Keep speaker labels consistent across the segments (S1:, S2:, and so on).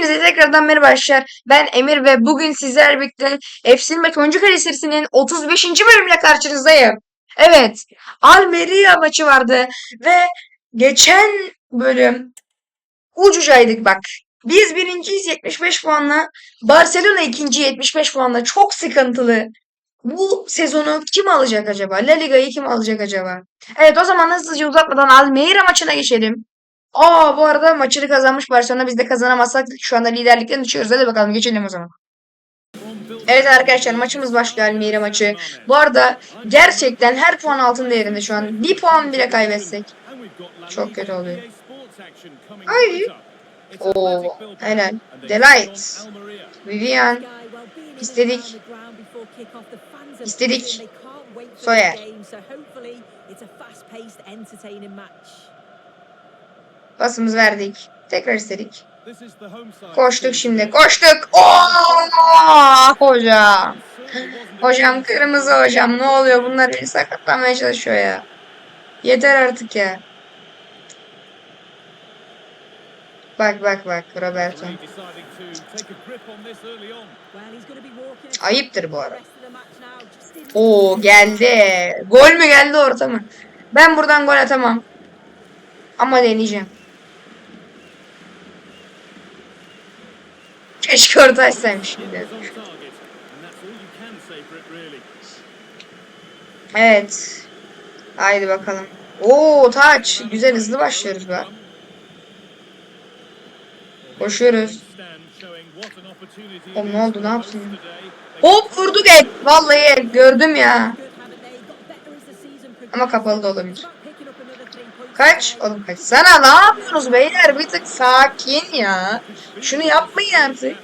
S1: Hepinize tekrardan merhaba arkadaşlar. Ben Emir ve bugün sizlerle birlikte Efsilmet Oyuncu Kale serisinin 35. bölümüyle karşınızdayım. Evet, Almeria maçı vardı ve geçen bölüm ucucaydık bak. Biz birinciyiz 75 puanla, Barcelona ikinci 75 puanla çok sıkıntılı. Bu sezonu kim alacak acaba? La Liga'yı kim alacak acaba? Evet o zaman hızlıca uzatmadan Almeria maçına geçelim. Aa bu arada maçını kazanmış Barcelona biz de kazanamazsak şu anda liderlikten düşüyoruz. Hadi bakalım geçelim o zaman. Evet arkadaşlar maçımız başlıyor Almira maçı. Bu arada gerçekten her puan altın değerinde şu an. Bir puan bile kaybetsek. Çok kötü oluyor. Ay. Oo, helal. Delight. Vivian. İstedik. İstedik. Soyer. Basımızı verdik. Tekrar istedik. Koştuk şimdi. Koştuk. Oo, hocam. Hocam kırmızı hocam. Ne oluyor? Bunlar beni sakatlamaya çalışıyor ya. Yeter artık ya. Bak bak bak Roberto. Ayıptır bu arada. Oo geldi. Gol mü geldi orta mı? Ben buradan gol atamam. Ama deneyeceğim. Keşke orta açsaymış şimdi. Evet. Haydi bakalım. Oo taç. Güzel hızlı başlıyoruz be. Koşuyoruz. Oğlum ne oldu ne yapsın? Hop vurduk el. Vallahi gördüm ya. Ama kapalı da olabilir. Kaç? Oğlum kaç. Sana ne yapıyorsunuz beyler? Bir tık sakin ya. Şunu yapmayın artık.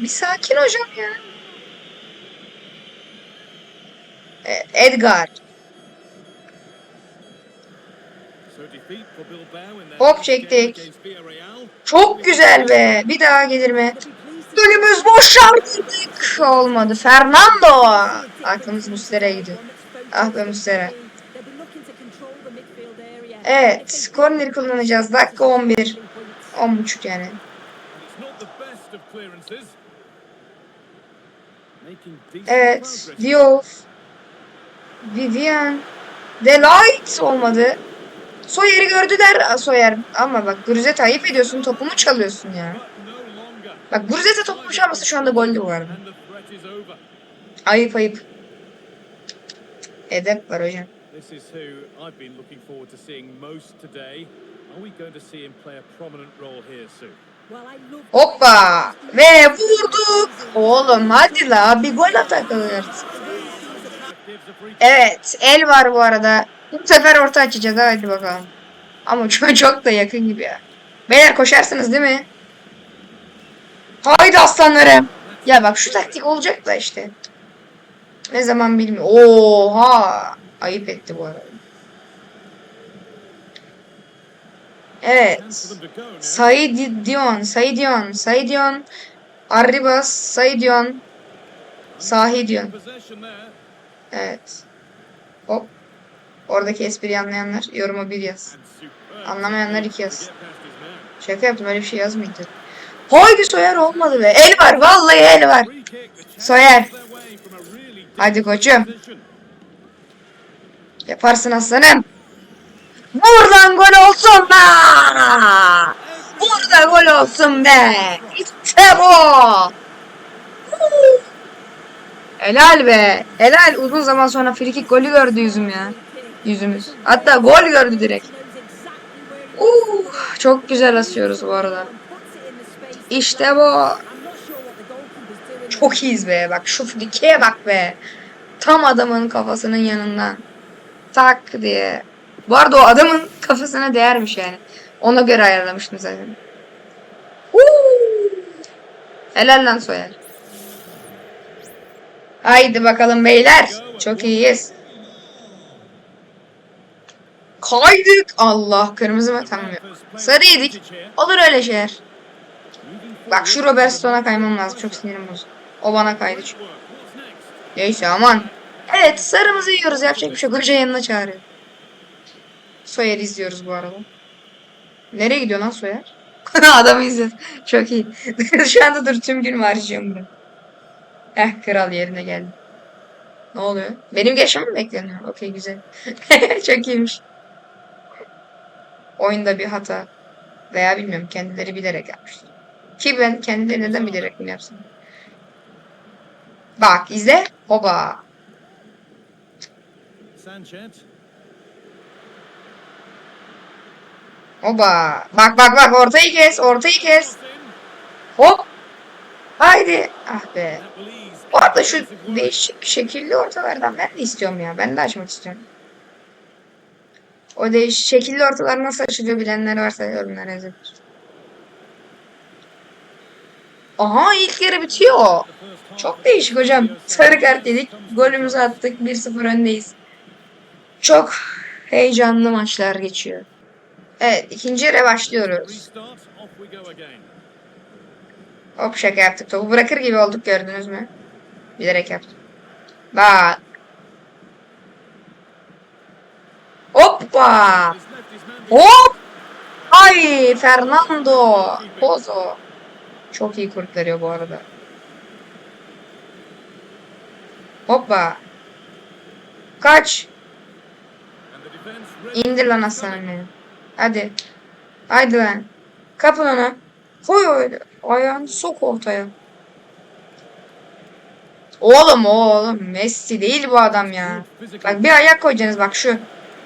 S1: Bir sakin hocam ya. Evet, Edgar. Hop çektik. Çok güzel be. Bir daha gelir mi? Önümüz boş artık. Olmadı. Fernando. Aklımız Muslera'ya gidiyor. Ah be Muslera. Evet. Korneri kullanacağız. Dakika 11. 10.5 yani. Evet. Diouf. Vivian. Delight olmadı. Soyer'i gördüler Soyer. Ama bak Gruzet ayıp ediyorsun. Topumu çalıyorsun ya. Bak Gruzet'e topumu çalmasa şu anda goldü bu arada. Ayıp ayıp. Edep var hocam.
S2: This is who I've been looking forward to seeing most today. Are we going to see him play a prominent role here soon?
S1: Hoppa. Ve vurduk. Oğlum hadi la bir gol atakılır. Evet el var bu arada. Bu sefer orta açacağız hadi bakalım. Ama çok, çok da yakın gibi ya. Beyler koşarsınız değil mi? Haydi aslanlarım. Ya bak şu taktik olacak da işte. Ne zaman bilmiyorum. Oha. Ayıp etti bu arada. Evet. Said Dion, Said Dion, Said Dion, Arribas, Said Dion, Sahi Dion. Evet. Hop. Oradaki espriyi anlayanlar yoruma bir yaz. Anlamayanlar iki yaz. Şaka yaptım öyle bir şey yazmayın tabii. Haydi Soyer olmadı be. El var vallahi el var. Soyer. Hadi koçum. Yaparsın aslanım. Buradan gol olsun be. Burada gol olsun be. İşte bu. Helal be. Helal. Uzun zaman sonra frikik golü gördü yüzüm ya. Yüzümüz. Hatta gol gördü direkt. Uh, çok güzel asıyoruz bu arada. İşte bu. Çok iyiyiz be. Bak şu frikiye bak be. Tam adamın kafasının yanından. Tak diye. Bu arada o adamın kafasına değermiş yani. Ona göre ayarlamıştım zaten. Helal lan Soyer. Haydi bakalım beyler. Çok iyiyiz. Kaydık. Allah kırmızı mı? Tamam. yok. Sarı yedik. Olur öyle şeyler. Bak şu Robert kaymam lazım. Çok sinirim bozuldu. O bana kaydı çünkü. Neyse aman. Evet sarımızı yiyoruz. Yapacak bir şey yok. Yanına çağırıyor. Soyer izliyoruz bu arada. Nereye gidiyor lan Soyer? Adamı izle. Çok iyi. Şu anda dur tüm gün harcıyorum bunu. Eh kral yerine geldi. Ne oluyor? Benim geçmem mi bekleniyor? Okey güzel. Çok iyiymiş. Oyunda bir hata. Veya bilmiyorum kendileri bilerek yapmışlar. Ki ben kendileri neden bilerek mi yapsın? Bak izle. Hoba.
S2: Sanchez.
S1: Hoba. Bak bak bak ortayı kes. Ortayı kes. Hop. Haydi. Ah be. Bu arada şu değişik şekilli ortalardan ben de istiyorum ya. Ben de açmak istiyorum. O değişik şekilli ortalar nasıl açılıyor bilenler varsa yorumlara yazın. Aha ilk yarı bitiyor. Çok değişik hocam. Sarı kart yedik. Golümüzü attık. 1-0 öndeyiz. Çok heyecanlı maçlar geçiyor. Evet ikinci yere başlıyoruz. Hop şaka yaptık. Topu bırakır gibi olduk gördünüz mü? Bilerek yaptım. Bak. Hoppa. Hop. Ay Fernando. Pozo. Çok iyi kurtarıyor bu arada. Hoppa. Kaç. İndir lan benim. Hadi. Haydi lan. Kapın onu. Koy öyle. Ayağını sok ortaya. Oğlum oğlum. Messi değil bu adam ya. Bak bir ayak koyacaksınız bak şu.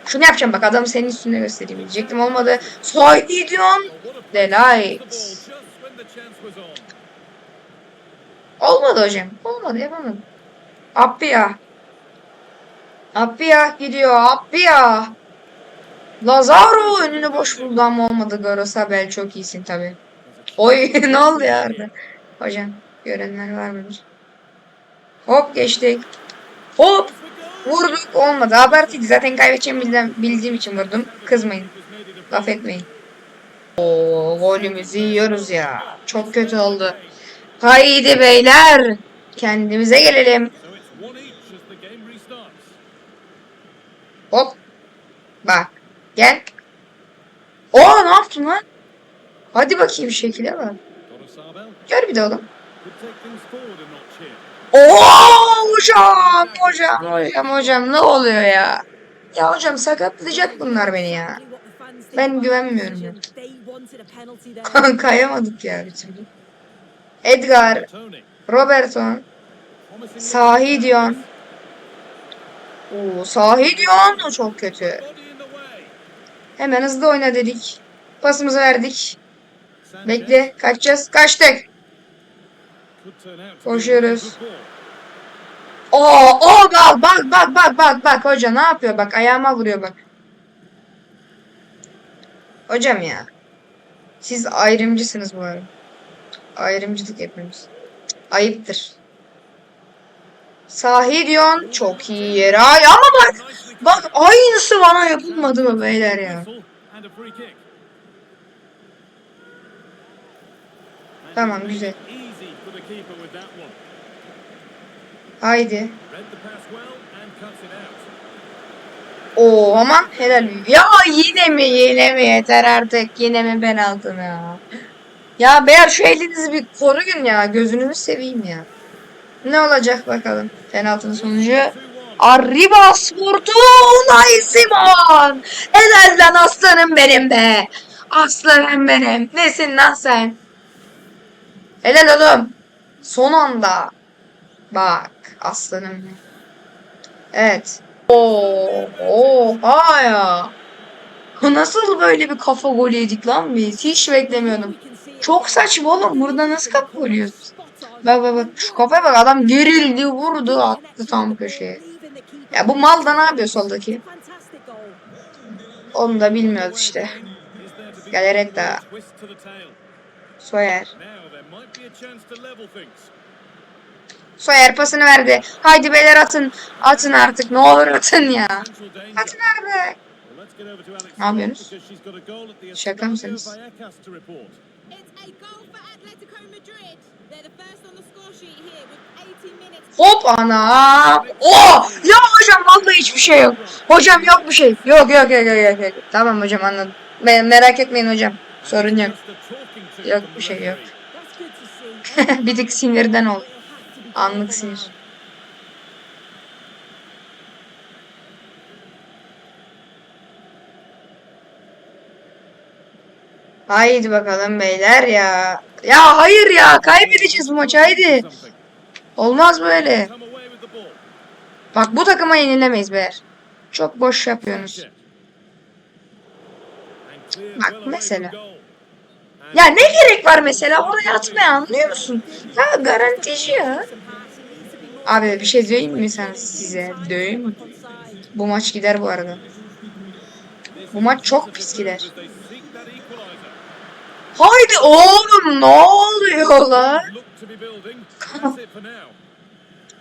S1: Şunu yapacağım bak adamı senin üstünde göstereyim diyecektim olmadı. Sahi diyorsun. Delight. Olmadı hocam. Olmadı yapamadım. Appia. Appia gidiyor. Appia. Lazaro önünü boş buldu ama olmadı. Garosabel çok iyisin tabi. Oy ne oldu ya orada? Hocam görenler var mıdır? Hop geçtik. Hop vurduk olmadı. Abartıydı zaten kaybedeceğimi bildiğim, bildiğim için vurdum. Kızmayın. Laf etmeyin. Oo golümüzü yiyoruz ya. Çok kötü oldu. Haydi beyler. Kendimize gelelim. Bak. Gel. Oo ne yaptın lan? Hadi bakayım şekile bak. Gör bir de oğlum. Oo hocam hocam hocam hocam ne oluyor ya? Ya hocam sakatlayacak bunlar beni ya. Ben güvenmiyorum ya. Kayamadık ya bir türlü. Edgar. Robertson, Sahi diyorsun. Oo Sahi diyorsun o çok kötü. Hemen hızlı oyna dedik. Pasımızı verdik. Bekle kaçacağız. Kaçtık. Koşuyoruz. Oo, o bak bak bak bak bak bak hoca ne yapıyor bak ayağıma vuruyor bak. Hocam ya. Siz ayrımcısınız bu arada. Ayrımcılık yapıyorsunuz. Ayıptır. Sahi diyorsun çok iyi yere. Ay ama bak bak aynısı bana yapılmadı mı beyler ya. Tamam, güzel. Haydi. Oo aman helal. Ya yine mi yine mi yeter artık yine mi ben aldım ya. Ya beyler şu elinizi bir koruyun ya gözünüzü seveyim ya. Ne olacak bakalım penaltının sonucu.
S2: 2-1.
S1: Arribas vurdu Unai Simon. Helal lan aslanım benim be. Aslanım benim. Nesin lan sen? Helal oğlum. Son anda. Bak aslanım. Evet. Oo, oha ya. Nasıl böyle bir kafa golü yedik lan biz? Hiç beklemiyordum. Çok saçma oğlum. Burada nasıl kafa golü yiyoruz? Bak bak bak. Şu kafaya bak. Adam gerildi, vurdu, attı tam köşeye. Ya bu mal da ne yapıyor soldaki? Onu da bilmiyoruz işte. Galeretta. Soyer. Soyer pasını verdi. Haydi beyler atın. Atın artık. Ne olur atın ya. Atın
S2: Alex
S1: Ne yapıyorsunuz? Şaka mısınız?
S2: Vallecas to report.
S3: It's a goal for Atletico Madrid. They're the first on the score sheet here with 80 minutes.
S1: Hop ana. Oh! Ya hocam vallahi hiçbir şey yok. Hocam yok bir şey. Yok yok yok yok yok. yok. Tamam hocam anladım. Me- merak etmeyin hocam. Sorun yok. Yok bir şey yok. Bir tık sinirden oldu. Anlık sinir. Haydi bakalım beyler ya. Ya hayır ya kaybedeceğiz bu maçı haydi. Olmaz böyle. Bak bu takıma yenilemeyiz beyler. Çok boş yapıyorsunuz. Bak mesela. Ya ne gerek var mesela oraya atmaya anlıyor musun? Ya garantici ya. Abi bir şey diyeyim mi sen size? Döveyim mi? Bu maç gider bu arada. Bu maç çok pis gider. Haydi oğlum ne oluyor lan?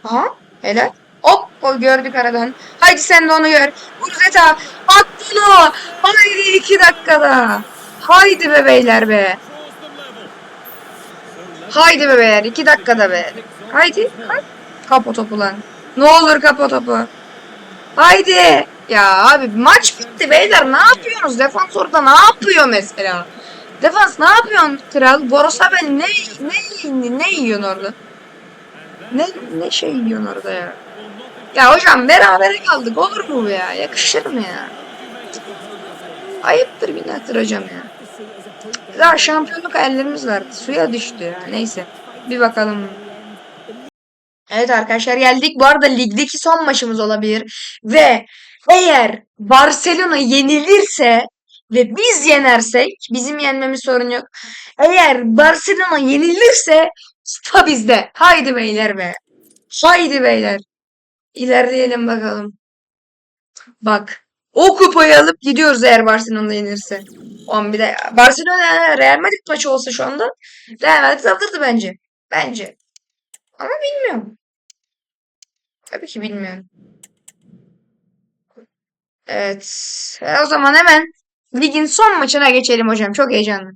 S1: Ha? Helal. Hop o gördük aradan. Haydi sen de onu gör. Gurzeta at bunu. Haydi iki dakikada. Haydi be beyler be. Haydi be beyler iki dakikada be. Haydi. Haydi. Kapa topu lan. Ne olur kapa topu. Haydi. Ya abi maç bitti beyler ne yapıyorsunuz? Defans orada ne yapıyor mesela? Defans ne yapıyorsun kral? Borosa ben ne ne ne yiyorsun orada? Ne ne şey yiyorsun orada ya? Ya hocam beraber kaldık olur mu ya? Yakışır mı ya? Ayıptır günahtır hocam ya. Daha şampiyonluk hayallerimiz vardı. Suya düştü ya. Neyse. Bir bakalım. Evet arkadaşlar geldik. Bu arada ligdeki son maçımız olabilir. Ve eğer Barcelona yenilirse ve biz yenersek bizim yenmemiz sorun yok. Eğer Barcelona yenilirse kupa bizde. Haydi beyler be. Haydi beyler. İlerleyelim bakalım. Bak. O kupayı alıp gidiyoruz eğer Barcelona yenirse. On bir de Barcelona Real Madrid maçı olsa şu anda Real Madrid alırdı bence. Bence. Ama bilmiyorum. Tabii ki bilmiyorum. Evet. E, o zaman hemen ligin son maçına geçelim hocam. Çok heyecanlı.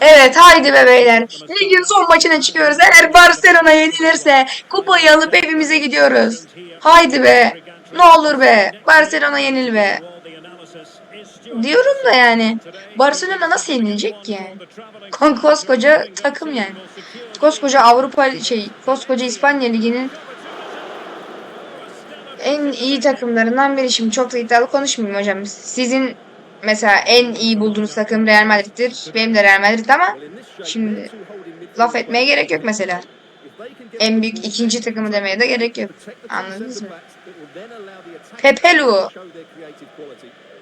S1: Evet haydi be beyler. Ligin son maçına çıkıyoruz. Eğer Barcelona yenilirse kupayı alıp evimize gidiyoruz. Haydi be. Ne olur be. Barcelona yenil be. Diyorum da yani. Barcelona nasıl yenilecek ki yani? Koskoca takım yani. Koskoca Avrupa şey, koskoca İspanya Ligi'nin en iyi takımlarından biri. Şimdi çok da iddialı konuşmayayım hocam. Sizin mesela en iyi bulduğunuz takım Real Madrid'dir. Benim de Real Madrid ama şimdi laf etmeye gerek yok mesela. En büyük ikinci takımı demeye de gerek yok. Anladınız mı? Pepelu.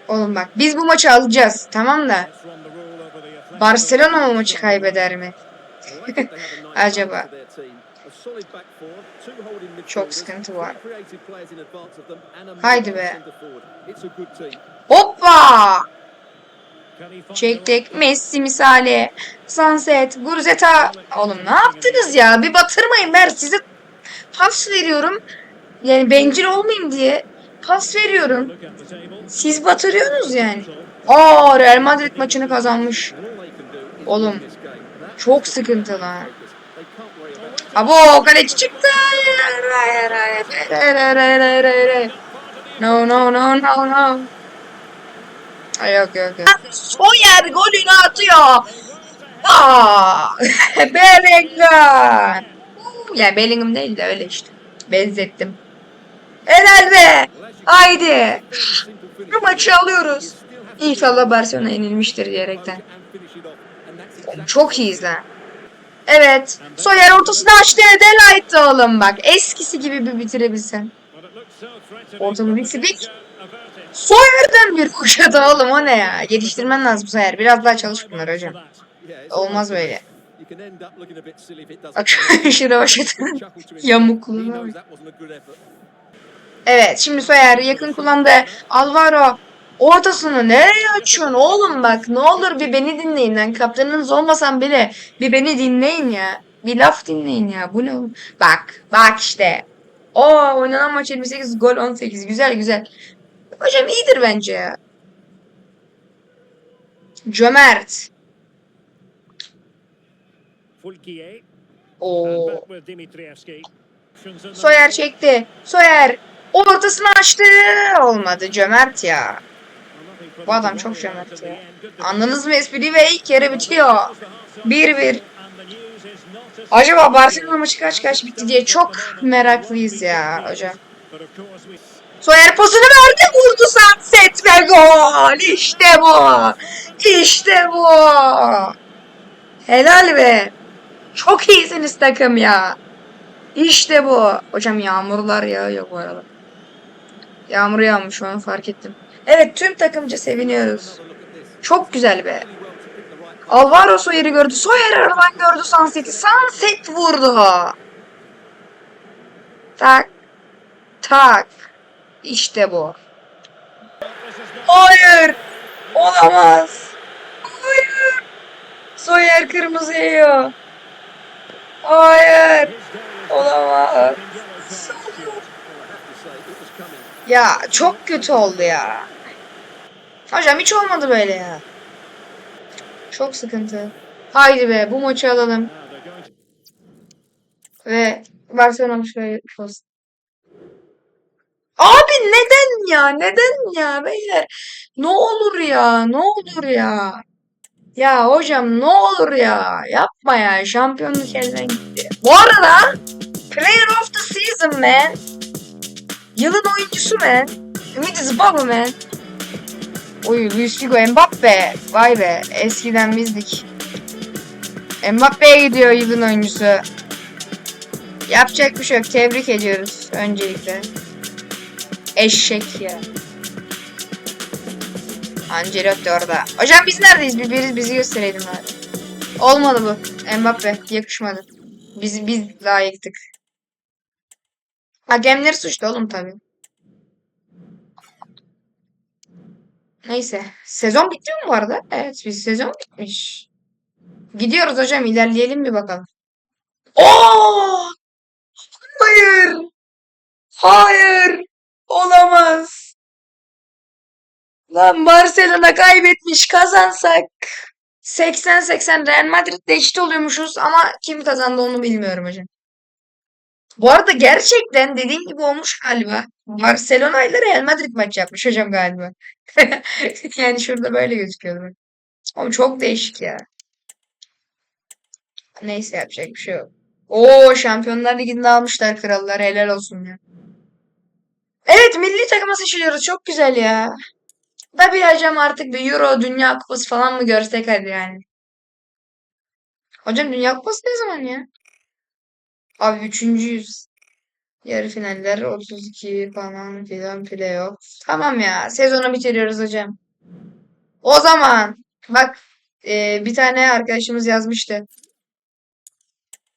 S1: Oğlum bak biz bu maçı alacağız. Tamam da Barcelona o maçı kaybeder mi? Acaba? Çok sıkıntı var. Haydi be. Hoppa! Çektik Messi misali. Sunset, Gurzeta. Oğlum ne yaptınız ya? Bir batırmayın ben size pas veriyorum. Yani bencil olmayayım diye pas veriyorum. Siz batırıyorsunuz yani. Aa Real Madrid maçını kazanmış. Oğlum çok sıkıntı lan. Abo kaleci çıktı. No no no no no. Ay yok yok yok. Soyer golünü atıyor. Aa, Bellingham. Ya Bellingham değil de öyle işte. Benzettim. Helal be. Haydi. Bu maçı alıyoruz. İnşallah Barcelona yenilmiştir diyerekten. Çok iyiyiz lan. Evet. Soyer ortasını açtı. Delight oğlum bak. Eskisi gibi bir bitirebilsen. Ortamı bitirdik. Soyer'den bir kuşadı oğlum o ne ya? Geliştirmen lazım Soyer. Biraz daha çalış bunlar hocam. Olmaz böyle. Bak şuraya başladın. Yamukluğuna. Evet şimdi Soyer yakın kullandı. Alvaro ortasını nereye açıyorsun oğlum bak ne olur bir beni dinleyin lan kaptanınız olmasam bile bir beni dinleyin ya. Bir laf dinleyin ya bu ne? Bak bak işte. O oynanan maç 28 gol 18 güzel güzel. Hocam iyidir bence ya. Cömert. Oo. Soyer çekti. Soyer ortasını açtı. Olmadı cömert ya. Bu adam çok cömert ya. Anladınız mı espriyi ve ilk yarı bitiyor. 1-1. Acaba Barcelona maçı kaç kaç bitti diye çok meraklıyız ya hocam. Soyer pasını verdi vurdu Sunset ve gol. İşte bu. İşte bu. Helal be. Çok iyisiniz takım ya. İşte bu. Hocam yağmurlar yağıyor bu arada. Yağmur yağmış onu fark ettim. Evet tüm takımca seviniyoruz. Çok güzel be. Alvaro Soyer'i gördü. Soyer aradan gördü Sunset'i. Sunset vurdu. Tak. Tak. İşte bu. Hayır. Olamaz. Hayır. Soyer kırmızı yiyor. Hayır. Olamaz. Ya çok kötü oldu ya. Hocam hiç olmadı böyle ya. Çok sıkıntı. Haydi be bu maçı alalım. Ve Barcelona şöyle olsun. Neden ya? Neden ya beyler? Ne olur ya? Ne olur ya? Ya hocam ne olur ya? Yapma ya. Şampiyonluk elden gitti. Bu arada Player of the Season man. Yılın oyuncusu man. Ümit Zbaba man. Oy Luis Figo Mbappe. Vay be eskiden bizdik. Mbappe'ye gidiyor yılın oyuncusu. Yapacak bir şey yok. Tebrik ediyoruz öncelikle. Eşek ya. Ancelotti orada. Hocam biz neredeyiz? Bir, biri bizi gösterelim abi. Olmadı bu. Mbappe yakışmadı. Biz biz layıktık. Hakemleri suçlu oğlum tabii. Neyse. Sezon bitti mi bu arada? Evet biz sezon bitmiş. Gidiyoruz hocam ilerleyelim bir bakalım. Oo! Hayır! Hayır! Olamaz. Lan Barcelona kaybetmiş kazansak 80-80 Real Madrid'de eşit oluyormuşuz ama kim kazandı onu bilmiyorum hocam. Bu arada gerçekten dediğim gibi olmuş galiba. Barcelona ile Real Madrid maç yapmış hocam galiba. Yani şurada böyle gözüküyordu. Ama çok değişik ya. Neyse yapacak bir şey yok. Oo Şampiyonlar Ligi'nde almışlar krallar helal olsun ya. Evet milli takıma seçiliyoruz çok güzel ya. Da bir hocam artık bir Euro Dünya Kupası falan mı görsek hadi yani. Hocam Dünya Kupası ne zaman ya? Abi üçüncüyüz. Yarı finaller 32 falan filan playoff. Tamam ya sezonu bitiriyoruz hocam. O zaman bak e, bir tane arkadaşımız yazmıştı.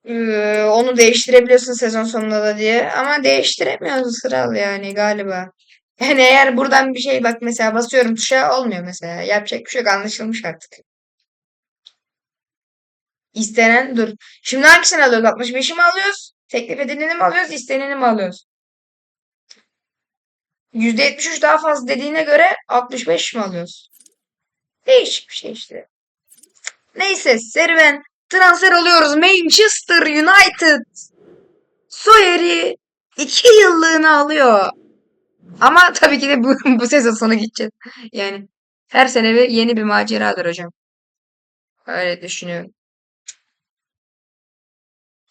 S1: Ee, onu değiştirebiliyorsun sezon sonunda da diye. Ama değiştiremiyoruz kral yani galiba. Yani eğer buradan bir şey bak mesela basıyorum tuşa olmuyor mesela. Yapacak bir şey yok anlaşılmış artık. İstenen dur. Şimdi hangisini alıyoruz? 65'i mi alıyoruz? Teklif edileni mi alıyoruz? İsteneni mi alıyoruz? %73 daha fazla dediğine göre 65 mi alıyoruz? Değişik bir şey işte. Neyse serüven transfer oluyoruz. Manchester United Soyer'i 2 yıllığına alıyor. Ama tabii ki de bu, bu sezon sonu gideceğiz. Yani her sene bir yeni bir maceradır hocam. Öyle düşünüyorum.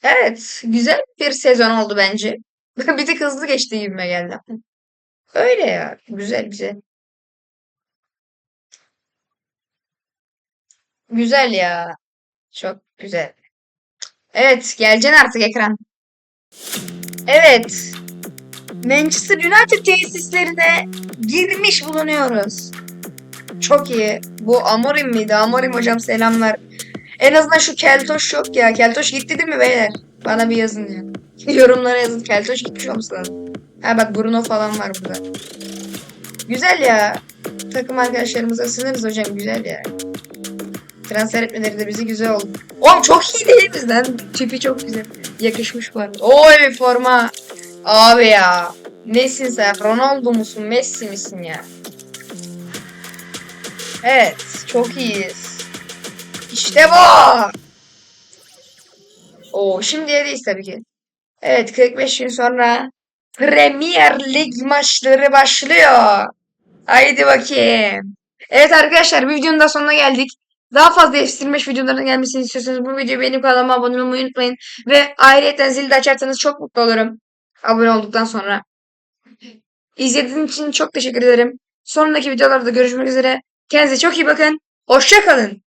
S1: Evet, güzel bir sezon oldu bence. Bir tık hızlı geçti gibime geldi. Öyle ya, güzel güzel. Güzel ya. Çok güzel. Evet, geleceksin artık ekran. Evet. Manchester United tesislerine girmiş bulunuyoruz. Çok iyi. Bu Amorim miydi? Amorim hocam selamlar. En azından şu Keltoş yok ya. Keltoş gitti değil mi beyler? Bana bir yazın ya. Yorumlara yazın. Keltoş gitmiş olması. Ha bak Bruno falan var burada. Güzel ya. Takım arkadaşlarımıza ısınırız hocam. Güzel ya. Transfer etmeleri de bizi güzel oldu. Oğlum çok iyi değil bizden. Tipi çok güzel. Yakışmış arada. Oy forma. Abi ya. Nesin sen? Ronaldo musun? Messi misin ya? Evet. Çok iyiyiz. İşte bu. Oo, şimdi yeriyiz tabii ki. Evet 45 gün sonra Premier Lig maçları başlıyor. Haydi bakayım. Evet arkadaşlar videonun da sonuna geldik. Daha fazla F25 videolarının gelmesini istiyorsanız bu videoyu benim kanalıma abone olmayı unutmayın. Ve ayrıca zili de açarsanız çok mutlu olurum. Abone olduktan sonra. İzlediğiniz için çok teşekkür ederim. Sonraki videolarda görüşmek üzere. Kendinize çok iyi bakın. Hoşça kalın.